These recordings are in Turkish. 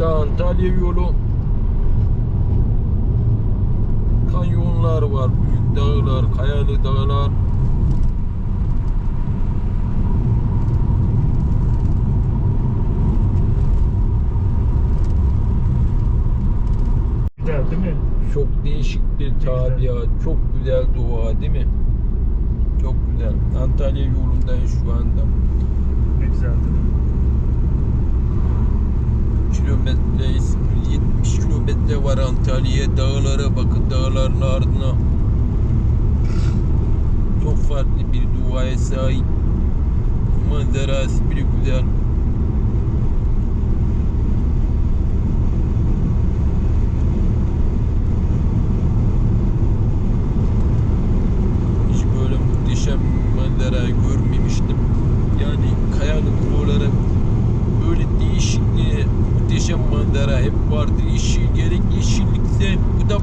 Ta Antalya yolu. Kanyonlar var, büyük dağlar, kayalı dağlar. Güzel değil mi? Çok değişik bir tabiat, çok güzel doğa değil mi? Çok güzel. Antalya yolundayız şu anda. Ne güzel değil mi? Kilometreyiz. 70 kilometre var Antalya'ya. Dağlara bakın dağların ardına. Çok farklı bir doğaya sahip. Manzarası bile güzel. Hiç böyle muhteşem manzara görmemiştim. Yani kayalık olarak böyle değişikliğe muhteşem manzara hep vardı. Yeşil gerek yeşillikse bu da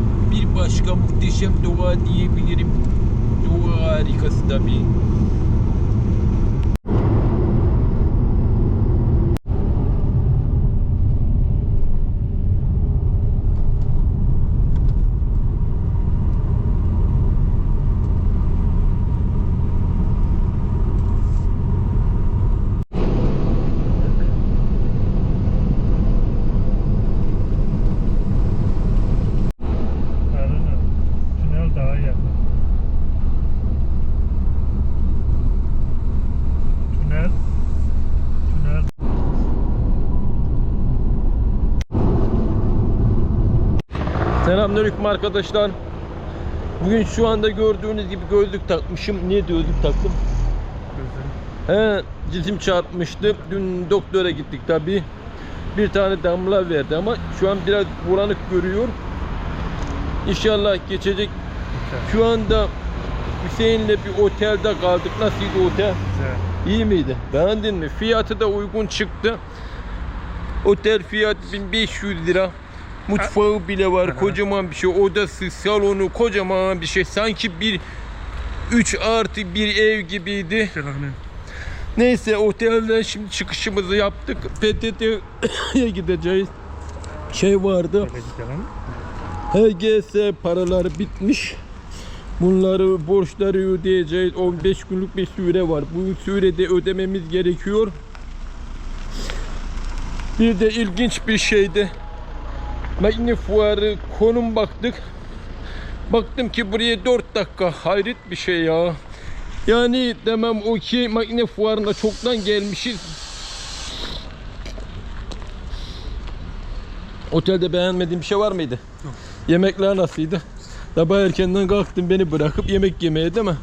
başka muhteşem doğa diyebilirim. Doğa harikası tabii. Selamünaleyküm arkadaşlar. Bugün şu anda gördüğünüz gibi gözlük takmışım. Niye gözlük taktım? He, dizim çarpmıştı. Dün doktora gittik tabi. Bir tane damla verdi ama şu an biraz bulanık görüyor. İnşallah geçecek. Şu anda Hüseyin'le bir otelde kaldık. Nasıldı otel? Güzel. İyi miydi? Beğendin mi? Fiyatı da uygun çıktı. Otel fiyat 1500 lira. Mutfağı bile var. Aha. Kocaman bir şey. Odası, salonu kocaman bir şey. Sanki bir 3 artı bir ev gibiydi. Şahane. Neyse otelden şimdi çıkışımızı yaptık. PTT'ye gideceğiz. Şey vardı. HGS paraları bitmiş. Bunları borçları ödeyeceğiz. 15 günlük bir süre var. Bu sürede ödememiz gerekiyor. Bir de ilginç bir şeydi. Makine fuarı konum baktık. Baktım ki buraya 4 dakika. Hayret bir şey ya. Yani demem o ki makine fuarına çoktan gelmişiz. Otelde beğenmediğin bir şey var mıydı? Yok. Yemekler nasıldı? Sabah erkenden kalktın beni bırakıp yemek yemeye değil mi?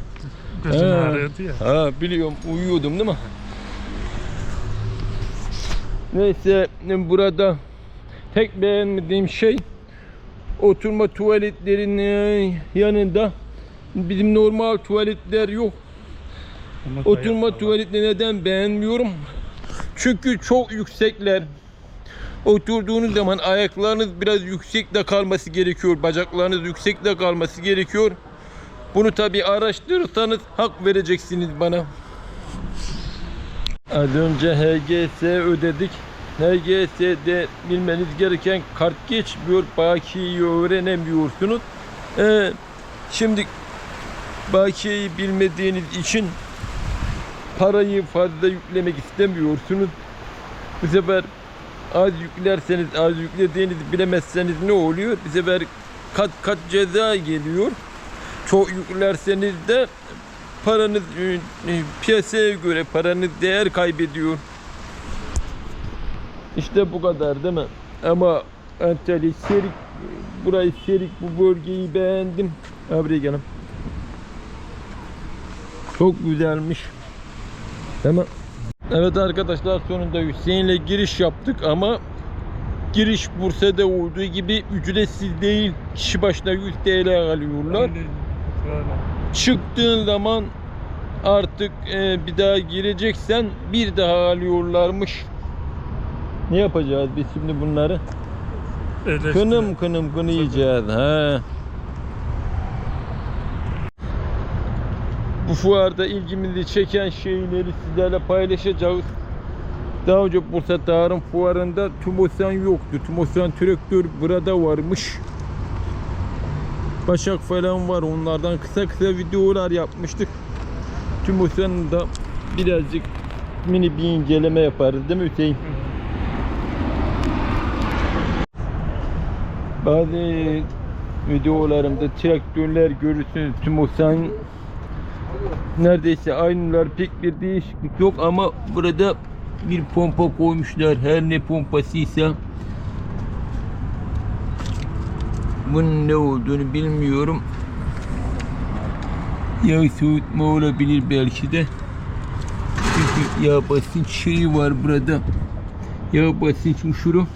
Gözüm He. ağrıyordu ya. Ha biliyorum uyuyordum değil mi? Neyse burada tek beğenmediğim şey oturma tuvaletlerinin yanında bizim normal tuvaletler yok. Ama Oturma dayak- tuvaleti neden beğenmiyorum? Çünkü çok yüksekler. Oturduğunuz zaman ayaklarınız biraz yüksekte kalması gerekiyor. Bacaklarınız yüksekte kalması gerekiyor. Bunu tabi araştırırsanız hak vereceksiniz bana. Az önce HGS ödedik. HGS'de bilmeniz gereken kart geçmiyor. Bakiyeyi öğrenemiyorsunuz. Ee, şimdi bakiyeyi bilmediğiniz için parayı fazla yüklemek istemiyorsunuz. Bu sefer az yüklerseniz, az yüklediğinizi bilemezseniz ne oluyor? Bu sefer kat kat ceza geliyor. Çok yüklerseniz de paranız e, e, piyasaya göre paranız değer kaybediyor. İşte bu kadar değil mi? Ama Antalya Serik, burayı Serik bu bölgeyi beğendim. Ha, Buraya gelin. Çok güzelmiş. Değil mi? Evet arkadaşlar sonunda Hüseyin'le giriş yaptık ama giriş Bursa'da olduğu gibi ücretsiz değil. Kişi başına 100 TL alıyorlar. Çıktığın zaman artık e, bir daha gireceksen bir daha alıyorlarmış. Ne yapacağız biz şimdi bunları? Eleştiri. Kınım kınım kınayacağız. Ha. Bu fuarda ilgimizi çeken şeyleri sizlerle paylaşacağız. Daha önce Bursa Tarım Fuarı'nda Tumosan yoktu. Tumosan traktör burada varmış. Başak falan var. Onlardan kısa kısa videolar yapmıştık. Tumosan'ın da birazcık mini bir inceleme yaparız değil mi Hüseyin? Bazı videolarımda traktörler görürsünüz. Tumosan neredeyse aynılar pek bir değişiklik yok ama burada bir pompa koymuşlar. Her ne pompasıysa bunun ne olduğunu bilmiyorum. Yağ soğutma olabilir belki de. Çünkü yağ basınç şeyi var burada. Yağ basınç uçuru.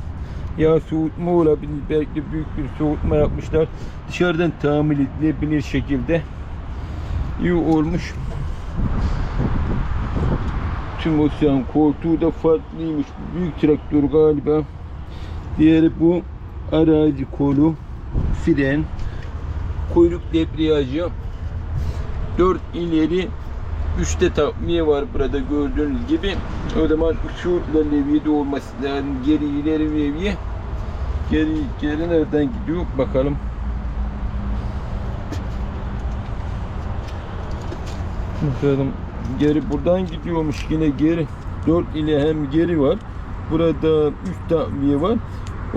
Yağ soğutma olabilir. Belki büyük bir soğutma yapmışlar. Dışarıdan tahammül edilebilir şekilde. İyi olmuş. Tüm oksijen koltuğu da farklıymış. Büyük traktör galiba. Diğeri bu arazi kolu, fren, kuyruk debriyajı, 4 ileri, 3'te takviye var burada gördüğünüz gibi. O zaman şurada leviyede olması lazım. Geri ileri leviye. Geri geri nereden gidiyor? Bakalım. Bakalım. Geri buradan gidiyormuş yine geri. 4 ile hem geri var. Burada 3 takviye var.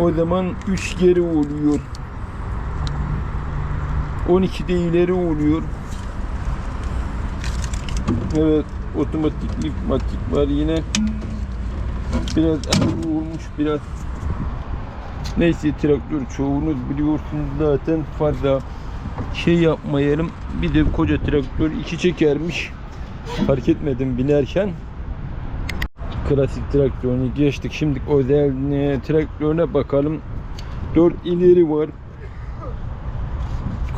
O zaman 3 geri oluyor. 12 de ileri oluyor. Evet otomatik matik var yine. Biraz olmuş biraz neyse traktör çoğunuz biliyorsunuz zaten fazla şey yapmayalım. Bir de koca traktör iki çekermiş. Fark etmedim binerken. Klasik traktörünü geçtik. Şimdi özel e, traktörüne bakalım. 4 ileri var.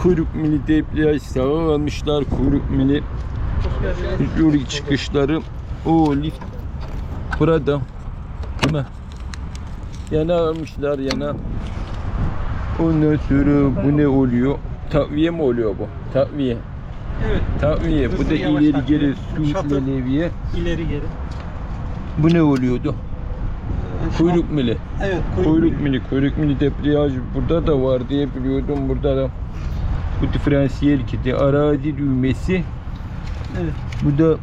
Kuyruk mili debriyaj sağa almışlar kuyruk mili hidrolik çıkışları. O lift burada. Değil mi yana almışlar yana ondan sonra bu ne oluyor takviye mi oluyor bu takviye Evet. takviye bu da ileri geri su leviye İleri geri. bu ne oluyordu kuyruk mili Evet. Kuyruk mili, kuyruk mili debriyaj burada da var diye biliyordum. Burada da bu diferansiyel kiti, arazi düğmesi. Evet. Bu da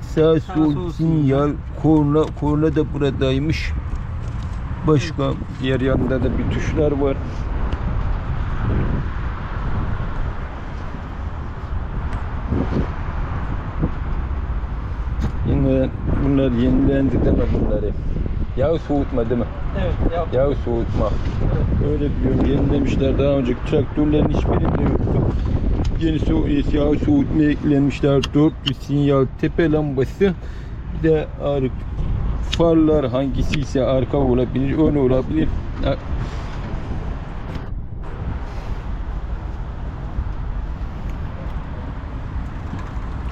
sağ Sağ sol sinyal, korna, korna da buradaymış. Başka diğer yanında da bir tuşlar var. Yine bunlar yenilendi değil mi bunları? Yağ soğutma değil mi? Evet. Yap. Yağ soğutma. Öyle diyorum yenilemişler daha önceki traktörlerin hiçbirinde yoktu. Yeni so yağ soğutma eklenmişler. 400 sinyal tepe lambası. Bir de ar- farlar hangisi ise arka olabilir, ön olabilir.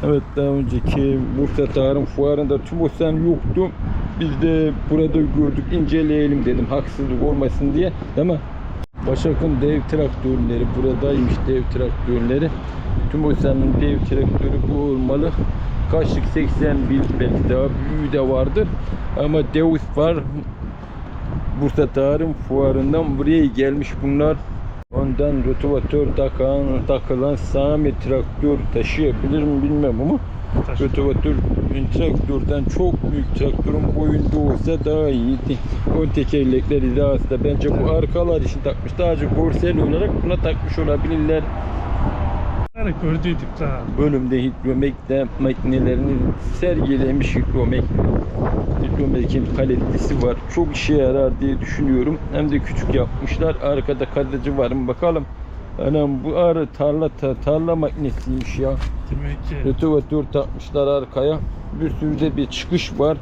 Evet daha önceki Bursa Tarım Fuarı'nda Tumosan yoktu. Biz de burada gördük inceleyelim dedim haksızlık olmasın diye değil mi? Başak'ın dev traktörleri buradaymış dev traktörleri. Tumosan'ın dev traktörü bu olmalı. Kaçlık 81 belki daha büyüğü de vardır. Ama Deus var. Bursa Tarım Fuarı'ndan buraya gelmiş bunlar. Ondan rotovatör takan, takılan Sami traktör taşıyabilir mi bilmem ama Taşı. rotovatör traktörden çok büyük traktörün boyunda olsa daha iyiydi. Ön tekerlekleri de aslında bence bu arkalar için takmış. Daha çok görsel olarak buna takmış olabilirler. Gördüydük daha. Bölümde hidromekte makinelerini sergilemiş hidromek. Hidromek'in paletlisi var. Çok işe yarar diye düşünüyorum. Hem de küçük yapmışlar. Arkada kalıcı var mı bakalım. Anam bu arı tarla ta- tarla makinesiymiş ya. Demek ki takmışlar arkaya. Bir sürü de bir çıkış var.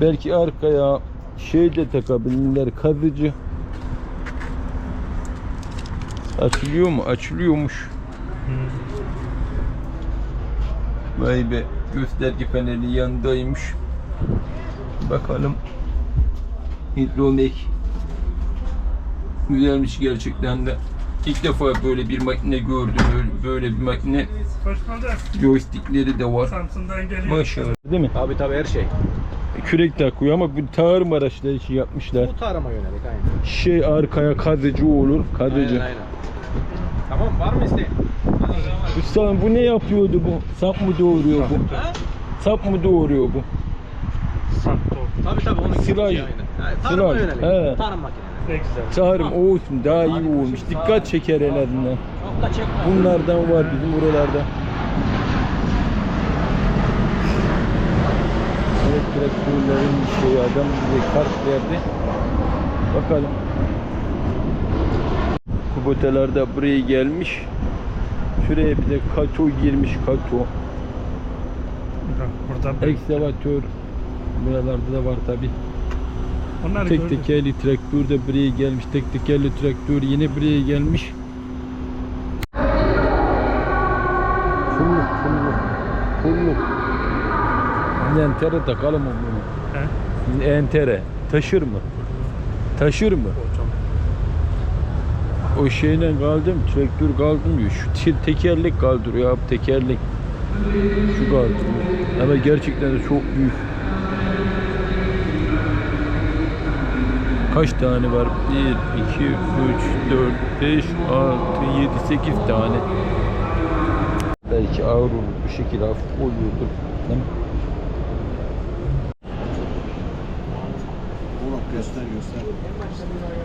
Belki arkaya şey de takabilirler kazıcı. Açılıyor mu? Açılıyormuş. Vay be gösterge paneli yanındaymış. Bakalım. Hidromek. Güzelmiş gerçekten de. İlk defa böyle bir makine gördüm. Böyle, böyle bir makine. Joystickleri de var. Maşallah. Değil mi? Abi tabii her şey. kürek takıyor ama bu tarım araçları için yapmışlar. Bu tarıma yönelik aynen. Şey arkaya kazıcı olur. Kazıcı. Aynen aynen. Tamam var mı isteğin? Üstadım bu ne yapıyordu bu? Sap mı doğuruyor bu? Ha? Sap mı doğuruyor bu? Tabii tabii onun gibi bir şey aynen. Yani tarıma Sılaj, yönelik. he. Tarım makineleri. Tarım olsun daha iyi olmuş. Dikkat çeker en azından. Çok da çekme. Bunlardan var bizim buralarda. Evet traktörlerin şey adam bize kart verdi. Bakalım. Kuboteler de buraya gelmiş. Şuraya bir de kato girmiş kato. Burada Ekskavatör buralarda da var tabi. Onları Tek gördüm. tekerli traktör de buraya gelmiş. Tek tekerli traktör yine buraya gelmiş. Pulluk pulluk. Pulluk. Entere takalım mı bunu? He? Entere. Taşır mı? Taşır mı? O şeyle kaldım, traktör kaldırmıyor. Şu te- tekerlek kaldırıyor abi tekerlek. Şu kaldırıyor. Ama gerçekten de çok büyük. Kaç tane var? 1, 2, 3, 4, 5, 6, 7, 8 tane. Belki ağır olur. Bu şekilde hafif oluyordur. Değil mi? Göster göster.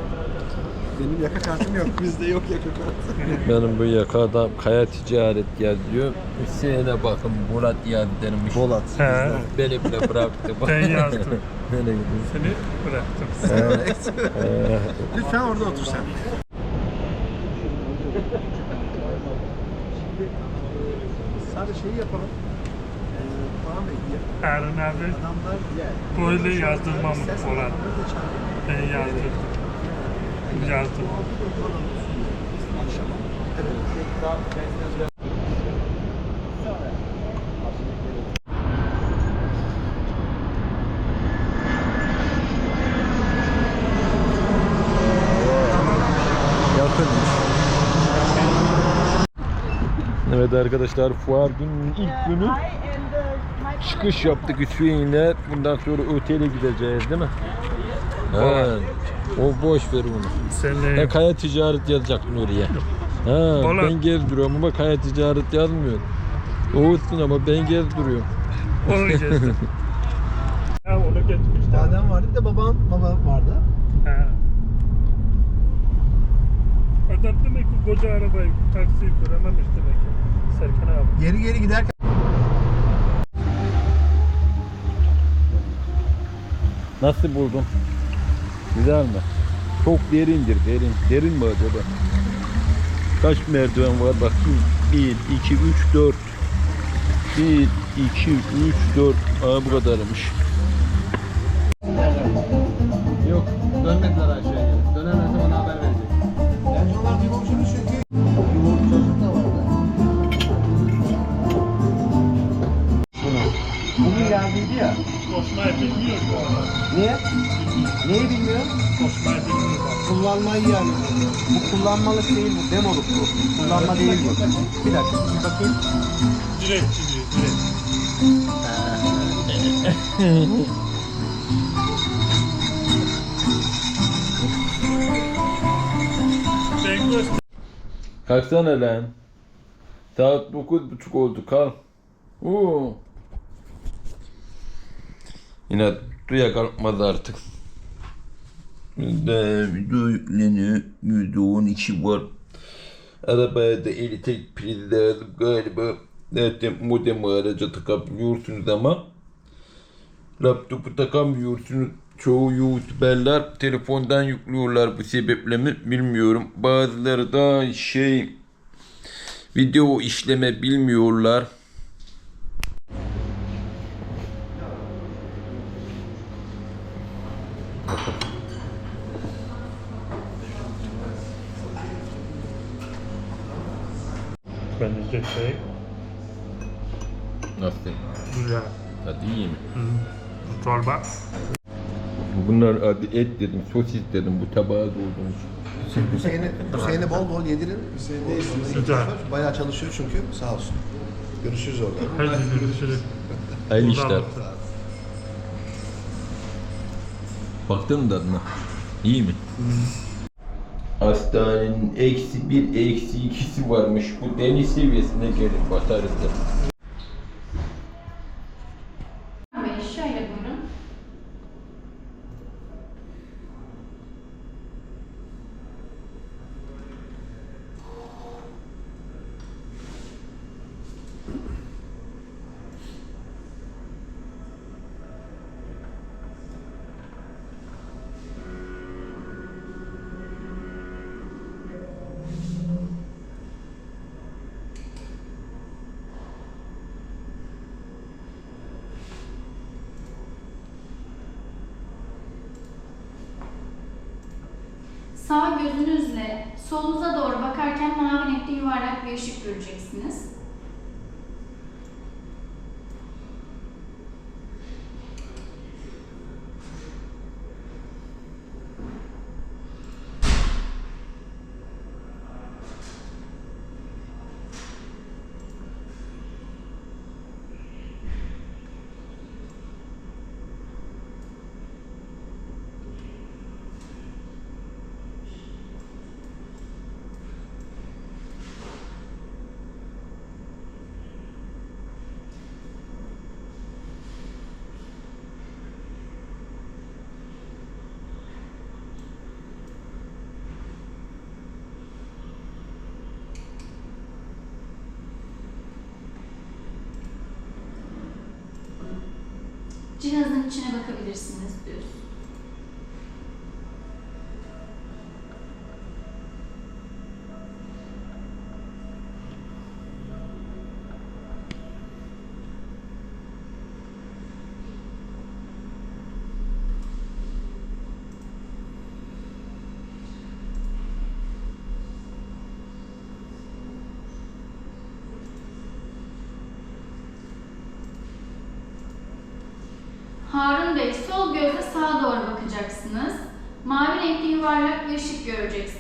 Benim yaka kartım yok. Bizde yok yaka kartı. Benim bu yakada kaya ticaret yazıyor. Hüseyin'e bakın Murat yaz denilmiş. Polat. He. Beni bile bıraktı. Ben yazdım. Beni Seni bıraktım. Ee, Lütfen orada otur sen. Sadece şeyi yapalım. Ee, Erhan abi böyle yazdırmamı Polat. Ben yazdırdım. Yakınmış. Evet arkadaşlar fuar gününün ilk günü çıkış yaptık Hüseyin'le. Bundan sonra otele gideceğiz değil mi? He. O boş ver onu. Seni Ya kaya ticaret yazacak Nuriye. Ha, Bana- ben gezdiriyorum ama kaya ticaret yazmıyor. Olsun ama ben gezdiriyorum. onu gezdim. Ha onu getirmişler. Adem vardı bir de baban baba vardı. He. Adam demek ki koca arabayı taksiyi görememiş demek ki. Serkan abi. Geri geri giderken Nasıl buldun? Güzel mi? Çok derindir, derin. Derin mi acaba? Kaç merdiven var bakayım. 1, 2, 3, 4. 1, 2, 3, 4. Aa bu kadarmış. Kullanmalık değil bu. Demoluk bu. Kullanma değil bu. Bir dakika. Bir bakayım. Direkt gidiyor direkt. Göster. Kalksana lan. Saat 9.30 oldu kal. Oo. Yine duya kalkmaz artık. Videonun içi var. Arabaya da elektrik prizi lazım galiba. Zaten modem araca takabiliyorsunuz ama laptopu takamıyorsunuz. Çoğu youtuberler telefondan yüklüyorlar bu sebeple mi bilmiyorum. Bazıları da şey video işleme bilmiyorlar. Bence şey Nasıl? güzel. Hadi iyi mi? Hı. Çorba. Bunlar adı et dedim, sosis dedim. Bu tabağa doldurmuş. Hüseyin'e Hüseyin'e bol bol yedirin. Hüseyin ne istiyorsa Güzel. Bayağı çalışıyor çünkü. Sağ olsun. Görüşürüz orada. Hadi görüşürüz. Hayırlı Buradan işler. Baktın mı tadına? İyi mi? Hastanenin eksi bir, eksi ikisi varmış. Bu deniz seviyesine gelin batarız da. Sağ gözünüzle solunuza doğru bakarken mavi renkli yuvarlak bir ışık göreceksiniz. Cihazın içine bakabilirsiniz düz. Harun Bey, sol gözle sağa doğru bakacaksınız. Mavi renkli yuvarlak bir ışık göreceksiniz.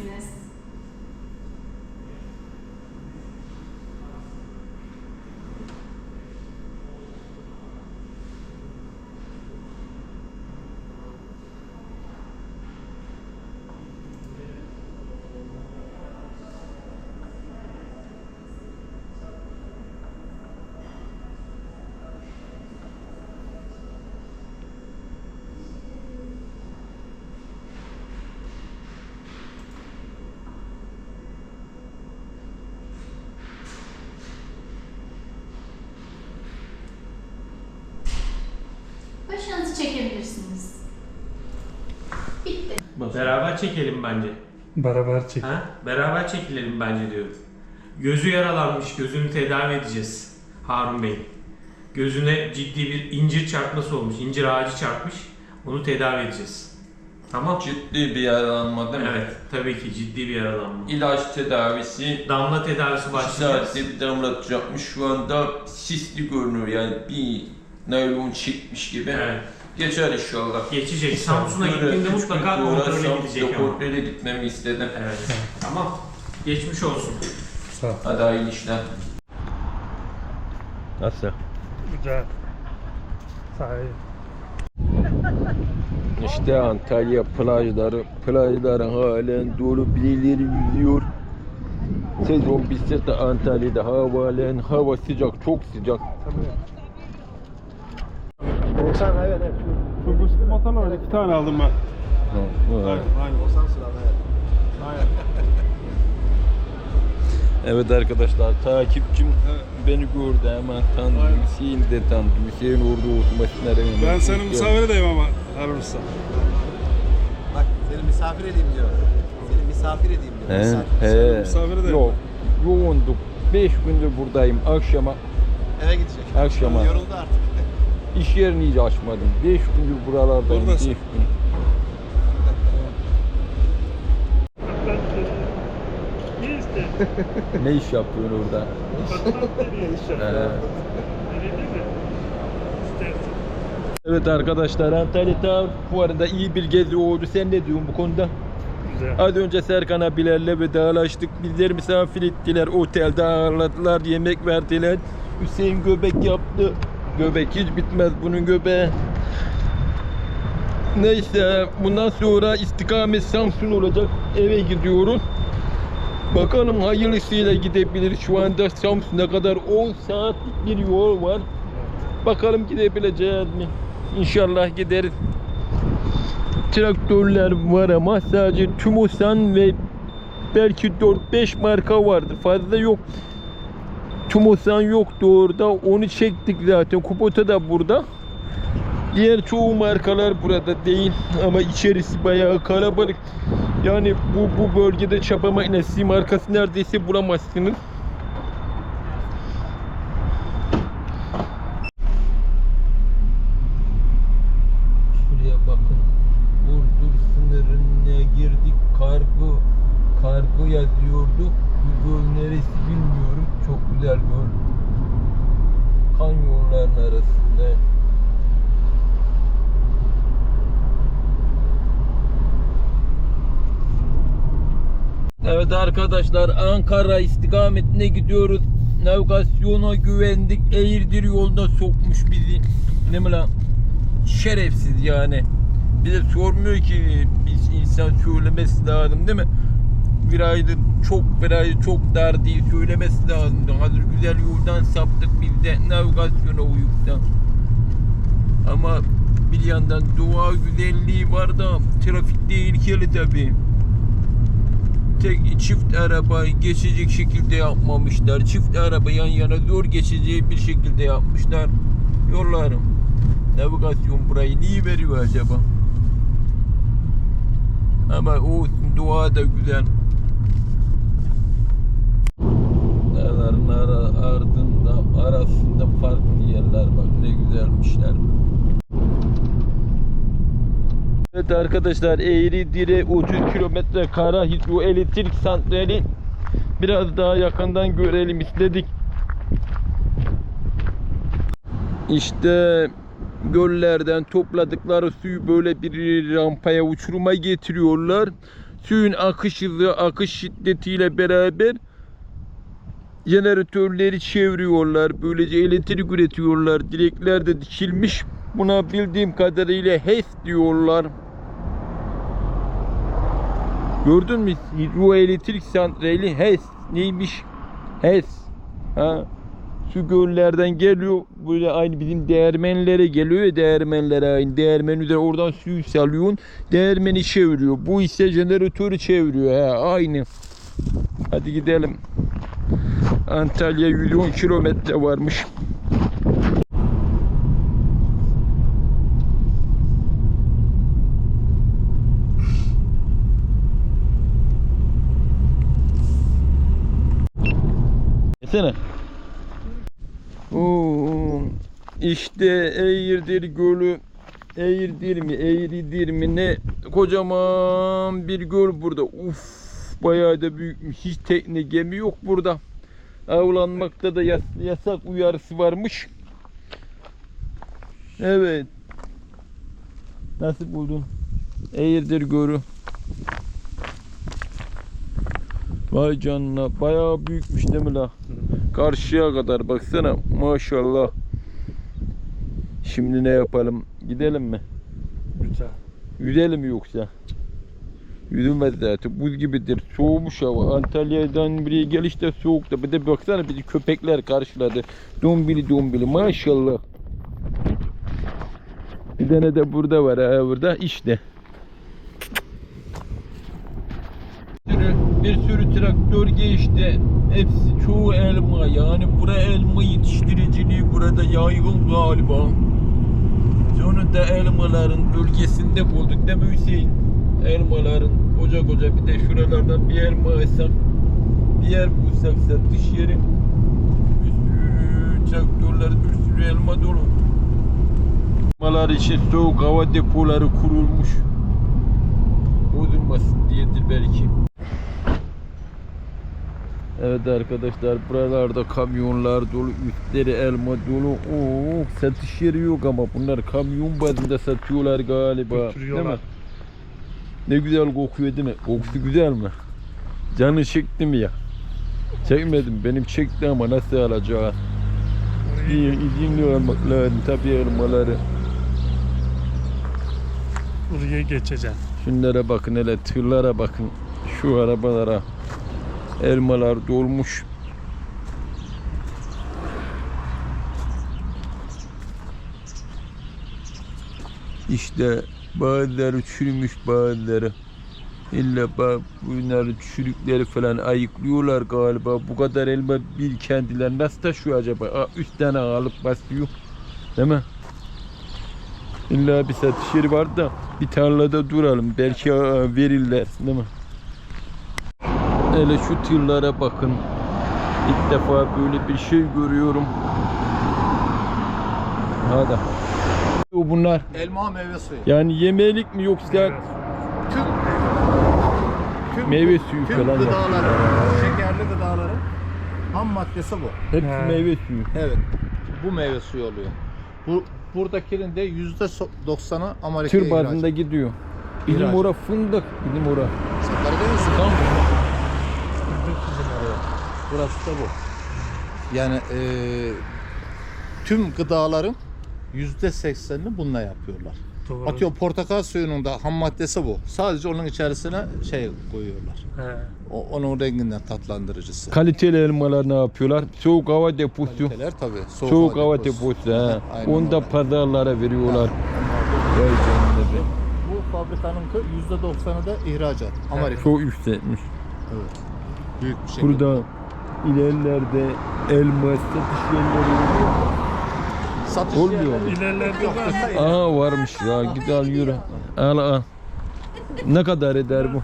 Çekebilirsiniz. Bitti. Beraber çekelim bence. Beraber çek. Ha? Beraber çekilelim bence diyorum. Gözü yaralanmış, gözünü tedavi edeceğiz Harun Bey. Gözüne ciddi bir incir çarpması olmuş, incir ağacı çarpmış. Onu tedavi edeceğiz. Tamam? Ciddi bir yaralanma değil mi? Evet, tabii ki ciddi bir yaralanma. İlaç tedavisi Damla tedavisi başlayacağız. saatte bir damlatacakmış. Şu anda sisli görünüyor yani bir naylon çekmiş gibi. Evet, Geçer inşallah. geçecek. Samsun'a Böyle gittiğinde üç mutlaka gün kontrole gidecek ama. Kontrole gitmemi istedim. Evet, tamam. Geçmiş olsun. Sağ ol. Hadi hayırlı işler. Nasıl? Güzel. Sahi. İşte Antalya plajları, plajların halen dolu birileri yüzüyor. Sezon bitse de Antalya'da hava hava sıcak, çok sıcak. Şu güçlü motor var. iki tane aldım ben. Aynen. Osan sıra evet. Aynen. Evet arkadaşlar takipçim beni gördü hemen tanıdı. Aynen. Hüseyin de tanıdı. Hüseyin orada oturmasına rağmen. Ben senin misafir edeyim ama Usta. Bak seni misafir edeyim diyor. Seni misafir edeyim diyor. He, Misafir. he. misafir de- Yok, yoğunduk. 5 gündür buradayım. Akşama Eve gidecek. Akşama. Yoruldu artık. İş yerini iyice açmadım. 5 gündür buralardayım. 5 Buradasın. gün. Ne iş yapıyorsun orada? Ne iş? İstersin. Evet arkadaşlar Antalya bu arada iyi bir gezi oldu. Sen ne diyorsun bu konuda? Güzel. Az önce Serkan abilerle vedalaştık. Bizleri misafir ettiler. Otelde ağırladılar. Yemek verdiler. Hüseyin göbek yaptı. Göbek hiç bitmez bunun göbeği. Neyse bundan sonra istikamet Samsun olacak. Eve gidiyorum. Bakalım hayırlısıyla gidebilir. Şu anda Samsun'a kadar 10 saatlik bir yol var. Bakalım gidebileceğiz mi? İnşallah gideriz. Traktörler var ama sadece Tumosan ve belki 4-5 marka vardı. Fazla yok. Tumosan yoktu orada. Onu çektik zaten. Kubota da burada. Diğer çoğu markalar burada değil ama içerisi bayağı kalabalık. Yani bu bu bölgede çapa makinesi markası neredeyse bulamazsınız. Şuraya bakın. Burdur sınırına girdik. Kargo kargo yazıyordu. Bu göl neresi bilmiyorum. Çok güzel göl. Kanyonların arasında. Evet arkadaşlar Ankara istikametine gidiyoruz. Navigasyona güvendik. Eğirdir yolda sokmuş bizi. Ne mi lan? Şerefsiz yani. Bize sormuyor ki biz insan söylemesi lazım değil mi? Virajı çok virajı çok dar değil söylemesi lazım. Hazır güzel yoldan saptık biz de navigasyona uyup da. Ama bir yandan doğa güzelliği var da trafik tehlikeli tabii tek çift araba geçecek şekilde yapmamışlar. Çift araba yan yana zor geçeceği bir şekilde yapmışlar. Yollarım. Navigasyon burayı niye veriyor acaba? Ama o doğa da güzel. Dağların ardında arasında farklı yerler bak ne güzelmişler. Evet arkadaşlar Eğri Dire 30 kilometre kara hidroelektrik santrali biraz daha yakından görelim istedik. İşte göllerden topladıkları suyu böyle bir rampaya uçuruma getiriyorlar. Suyun akış hızı, akış şiddetiyle beraber jeneratörleri çeviriyorlar. Böylece elektrik üretiyorlar. Direkler de dikilmiş. Buna bildiğim kadarıyla HES diyorlar. Gördün mü? Hidroelektrik santrali HES neymiş? HES. Ha. Su göllerden geliyor. Böyle aynı bizim değirmenlere geliyor ya değirmenlere aynı. Değirmen üzerine oradan suyu salıyorsun. Değirmeni çeviriyor. Bu ise jeneratörü çeviriyor. Ha, aynı. Hadi gidelim. Antalya 110 kilometre varmış. Yesene. Oo, işte Eğirdir Gölü Eğirdir mi Eğridir mi ne kocaman bir göl burada. Uf bayağı da büyükmüş. Hiç tekne gemi yok burada. Avlanmakta da yas- yasak uyarısı varmış. Evet. Nasıl buldun? Eğirdir Gölü. Vay canına bayağı büyükmüş değil mi la? Karşıya kadar baksana maşallah. Şimdi ne yapalım? Gidelim mi? Güzel. Yüzelim yoksa? Yüzülmez zaten. Buz gibidir. Soğumuş hava. Antalya'dan buraya geliş de soğukta. Bir de baksana bizi köpekler karşıladı. Dombili dombili maşallah. Bir tane de burada var ha burada. İşte. Bir sürü, bir sürü traktör geçti. Hepsi çoğu elma. Yani bura elma yetiştiriciliği burada yaygın galiba. Sonunda elmaların bölgesinde bulduk değil mi Hüseyin? Elmaların koca koca bir de şuralardan bir elma alsak bir yer bulsak satış yeri bir sürü traktörler bir sürü elma dolu. Elmalar için soğuk hava depoları kurulmuş. Bozulmasın diyedir belki. Evet arkadaşlar buralarda kamyonlar dolu, üstleri elma dolu. Oo, satış yeri yok ama bunlar kamyon bazında satıyorlar galiba. Değil mi? Ne güzel kokuyor değil mi? Kokusu güzel mi? Canı çekti mi ya? Çekmedim. Benim çekti ama nasıl alacağım? İyi, izinli olmak lazım tabii elmaları. Buraya geçeceksin. Şunlara bakın hele tırlara bakın. Şu arabalara. Elmalar dolmuş. İşte bazıları çürümüş bazıları. İlla bunları çürükleri falan ayıklıyorlar galiba. Bu kadar elma bir kendiler nasıl taşıyor acaba? Aa, üç tane alıp basıyor. Değil mi? İlla bir satış yeri var da bir tarlada duralım. Belki verirler değil mi? Hele şu tırlara bakın. İlk defa böyle bir şey görüyorum. Hadi. Bu Bunlar Elma meyve suyu. yani yemelik mi yoksa Tüm tüm, meyve suyu tüm falan var. gıdaların, şekerli gıdaların ham maddesi bu. Hepsi He. meyve suyu. Evet. Bu meyve suyu oluyor. Bu buradakinin de yüzde so- doksanı Amerika'ya Tır bazında gidiyor. İhraç. ora fındık. Bizim ora. Sen Karadeniz mi? Tamam. Burası da bu. Yani eee, tüm gıdaların yüzde seksenini bununla yapıyorlar. Doğru. Atıyor portakal suyunun da ham maddesi bu. Sadece onun içerisine şey koyuyorlar. He. O, onun renginden tatlandırıcısı. Kaliteli elmalar ne yapıyorlar? Soğuk hava deposu. Kaliteler tabii. Soğuk, hava deposu. he. Aynen Onu da pazarlara veriyorlar. Vay canına be. Bu fabrikanın yüzde doksanı da ihracat. Amerika. Çok yükseltmiş. Büyük bir şey. Burada ilerlerde elma satış yerleri oluyor. Satış Olmuyor mu? İlerlerde var. Aa varmış ya. Git al yürü. Al al. Ne kadar eder bu?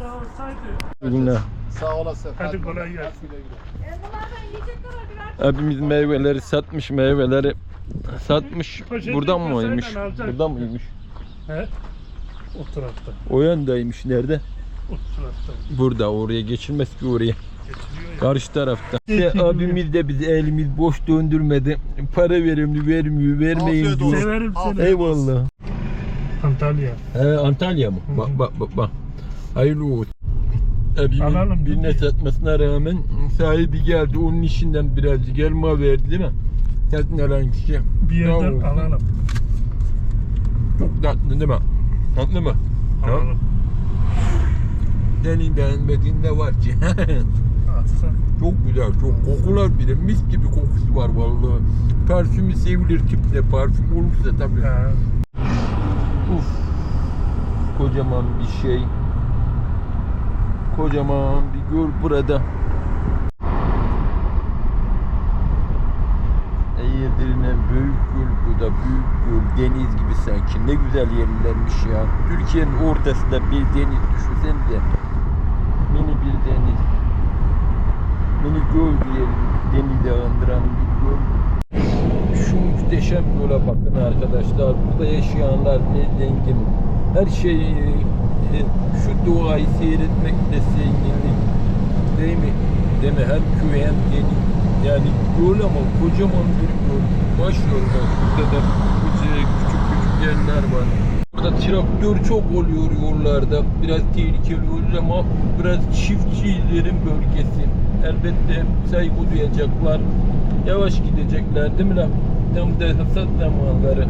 Günler. Sağ olasın. Hadi kolay gelsin. Güle. Abimiz meyveleri satmış meyveleri satmış. Buradan mı kasayla oymuş? alacaksın. Buradan mıymış? He? O tarafta. O yandaymış. Nerede? O tarafta. Burada. Oraya geçilmez ki oraya. Karşı tarafta. Abimiz de bizi elimiz boş döndürmedi. Para verimli vermiyor. Vermeyin Afiyet diyor. Severim seni. Eyvallah. Antalya. He Antalya mı? Bak bak bak bak. Hayırlı olsun. Abimin Alalım, birine satmasına rağmen sahibi geldi. Onun işinden birazcık elma verdi değil mi? Satın alan kişi. Bir yerden alalım. Çok tatlı değil mi? Tatlı mı? Alalım. Senin beğenmediğin de var ki. Çok güzel, çok kokular bile mis gibi kokusu var vallahi. Parfümü sevilir tipte, parfüm olursa tabii. Ha. Uf. Kocaman bir şey. Kocaman bir göl burada. Eğirdir'in büyük göl bu da büyük göl deniz gibi sanki ne güzel yerlermiş ya Türkiye'nin ortasında bir deniz düşünsenize mini bir deniz mini göl diyelim denize andıran bir göl şu muhteşem yola bakın arkadaşlar. Burada yaşayanlar ne zengin. Her şey şu doğayı seyretmek de zenginlik. Değil mi? Değil mi? Hem köy hem deniz. Yani yol ama kocaman bir yol. Baş yol var. Burada da küçük küçük yerler var. Burada traktör çok oluyor yollarda. Biraz tehlikeli olur ama biraz çiftçilerin bölgesi. Elbette saygı duyacaklar. Yavaş gidecekler değil mi lan? Tam da zamanları.